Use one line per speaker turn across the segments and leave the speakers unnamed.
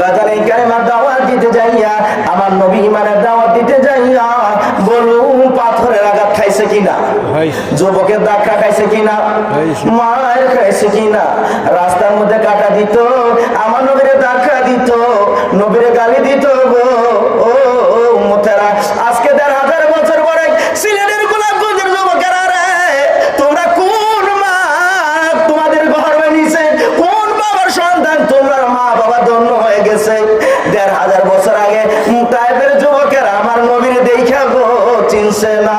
বাজারে কালেমার দাওয়াত দিতে যাইয়া আমার নবী ইমানের দাওয়াত দিতে যাইয়া বলুন পাথরের আঘাত খাইছে কিনা? যুবকের ধাক্কা খাইছে কিনা? মায়ের খাইছে কিনা? রাস্তার মধ্যে কাটা দিত আমার নবীরে ধাক্কা দিত নবীরে গালি দিত গো। ও ও মোতেরা আজকে চিনছে না।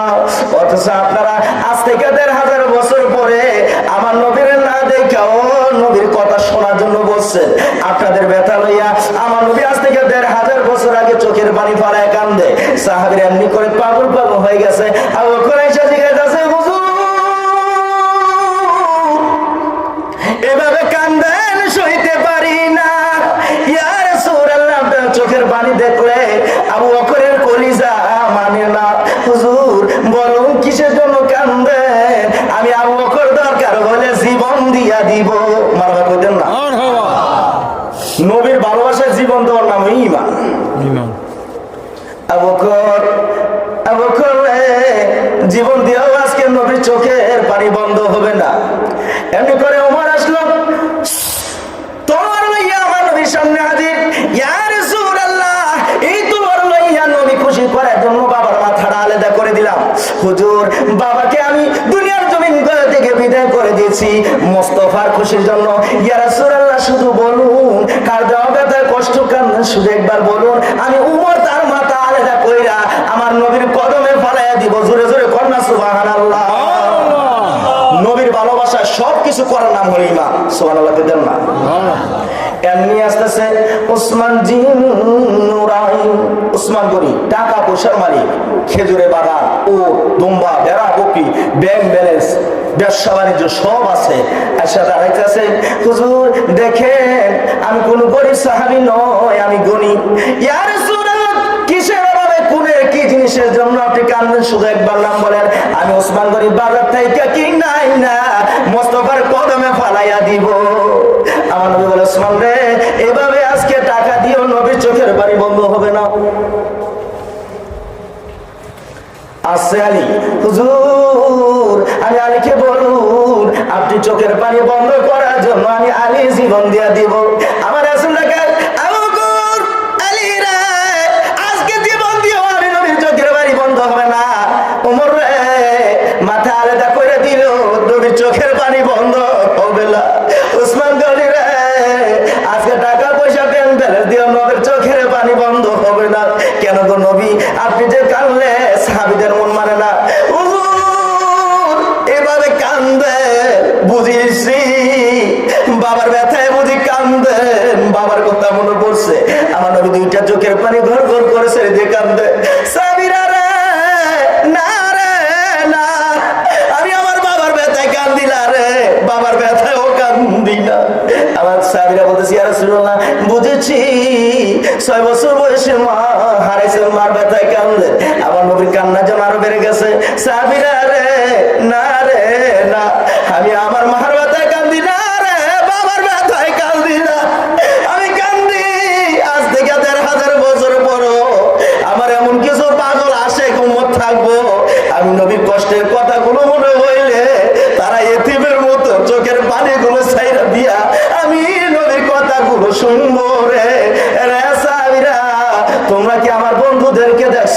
অথচ আপনারা আজ থেকে দেড় হাজার বছর পরে আমার নবীর না দেখা নদীর নবীর কথা শোনার জন্য বসছেন আপনাদের ব্যথা লইয়া চোখের পানি বন্ধ হবে না। এমনি করে ওমর আসলো, তোমার লইয়া আমার নবীর সামনে হাজির। ইয়া রাসূলুল্লাহ, এই তোমার লইয়া নবী খুশি করার জন্য বাবার মাথাটা আলাদা করে দিলাম। হুজুর, বাবাকে আমি দুনিয়ার জমিন থেকে বিদায় করে দিয়েছি। মোস্তফার খুশির জন্য। ইয়া রাসূলুল্লাহ, শুধু বলুন, কার দেওয়া কষ্ট শুধু একবার বলুন, আমি উমর তার মাথা আলাদা কইরা আমার নবীর কদমে ফালাইয়া দিব। জোরে কিছু করার নাম হলো ইমান সুবহানাল্লাহ দেন না? এমনি আসতেছে ওসমান জিন নুরাই ওসমান গনি, টাকা পয়সার মালিক খেজুরে বাগান ও দুম্বা বেড়া বকরি, ব্যাংক ব্যালেন্স, ব্যবসা বাণিজ্য সব আছে। আশা দাঁড়াইতেছে, হুজুর, দেখেন, আমি কোন গরিব সাহাবি নয় আমি গনি। ইয়ার কিসের অভাবে কোনে কি জিনিসের জন্য আপনি কান্দেন? শুধু একবার নাম বলেন, আমি ওসমান গরিব বাজার থেকে কি নাই না। এভাবে আজকে টাকা দিয়েও নবীর চোখের বাড়ি বন্ধ হবে না। আসছে আলী। হুজুর, আমি আলীকে বলুন, আপনি চোখের পানি বন্ধ করার জন্য আমি আলী জীবন দিয়া দিব। আমার দুইটা চোখের পানি ঘর ঘর করে ছেড়ে দিয়ে কান্দে। সাবিরা রে, না রে, না। আমি আমার বাবার ব্যথায় কান্দি না রে। বাবার ব্যথায় ও কান্দি না। আমার সাবিরা বলতেছি আর বুঝেছি। ছয় বছর বয়সে মা হারাইছে, মার ব্যথায় কান্দে। আমার নবীর কান্না যেন আরও বেড়ে গেছে। সাবিরা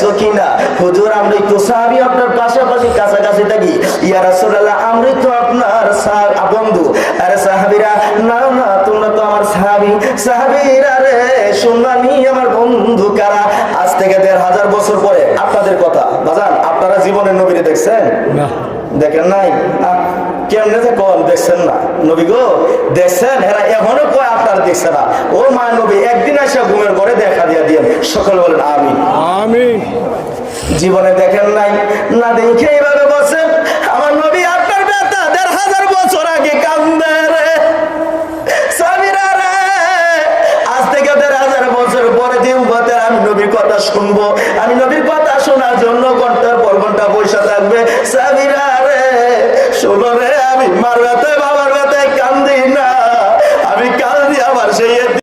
দেখছ কিনা? হুজুর আমরা তো সাহাবি আপনার পাশাপাশি কাছাকাছি থাকি। ইয়া রাসূলুল্লাহ আমরা তো আপনার বন্ধু। আরে সাহাবীরা না না তোমরা তো আমার সাহাবি। সাহাবীরা রে শুনবানি আমার বন্ধু কারা? আজ থেকে দেড় হাজার বছর পরে আপনাদের কথা। বাজান আপনারা জীবনে নবীরে দেখছেন? দেখেন নাই? কেমনে যে কন দেখছেন না? নবী গো দেখছেন? এরা এখনও কয় আপনারা দেখছে না। ও মা নবী একদিন আসা ঘুমের ঘরে দেখা দিয়া দিয়ে সকলে বলেন জীবনে দেখেন নাই না দেখে